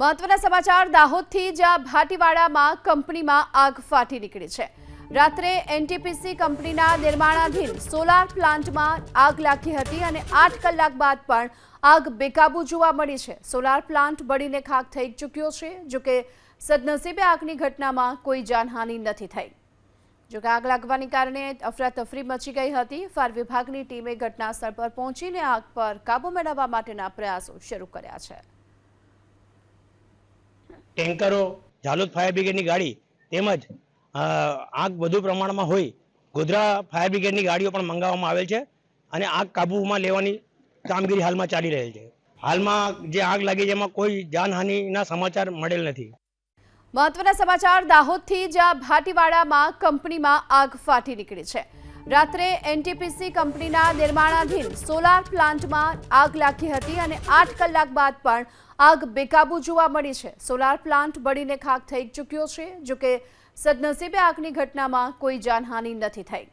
મહત્વના સમાચાર, દાહોદથી જ્યાં ભાટીવાડામાં કંપનીમાં આગ ફાટી નીકળી છે. રાત્રે એનટીપીસી કંપનીના નિર્માણાધીન સોલાર પ્લાન્ટમાં આગ લાગી હતી અને આઠ કલાક બાદ પણ આગ બેકાબુ જોવા મળી છે. સોલાર પ્લાન્ટ બળીને ખાક થઈ ચૂક્યો છે, જોકે સદનસીબે આગની ઘટનામાં કોઈ જાનહાનિ નથી થઈ. જોકે આગ લાગવાને કારણે અફરાતફરી મચી ગઈ હતી. ફાયર વિભાગની ટીમે ઘટના સ્થળ પર પહોંચીને આગ પર કાબુ મેળવવા માટેના પ્રયાસો શરૂ કર્યા છે. ટેન્કરો ઝાલોદ ફાયર બ્રિગેડની ગાડી તેમજ આગ વધુ પ્રમાણમાં હોય, ગોધરા ફાયર બ્રિગેડની ગાડીઓ પણ મંગાવવામાં આવેલ છે અને આગ કાબૂમાં લેવાની કામગીરી હાલમાં ચાલી રહેલ છે. હાલમાં જે આગ લાગી છે એમાં કોઈ જાનહાનિના સમાચાર મળેલ નથી. મહત્વના સમાચાર દાહોદથી જ્યાં ભાટીવાડામાં કંપનીમાં આગ ફાટી નીકળી છે. રાત્રે એનટીપીસી કંપનીના નિર્માણાધીન સોલાર પ્લાન્ટમાં આગ લાગી હતી અને આઠ કલાક બાદ પણ આગ બેકાબુ જોવા મળી છે. સોલાર પ્લાન્ટ બળીને ખાક થઈ ચૂક્યો છે, જોકે સદનસીબે આગની ઘટનામાં કોઈ જાનહાનિ નથી થઈ.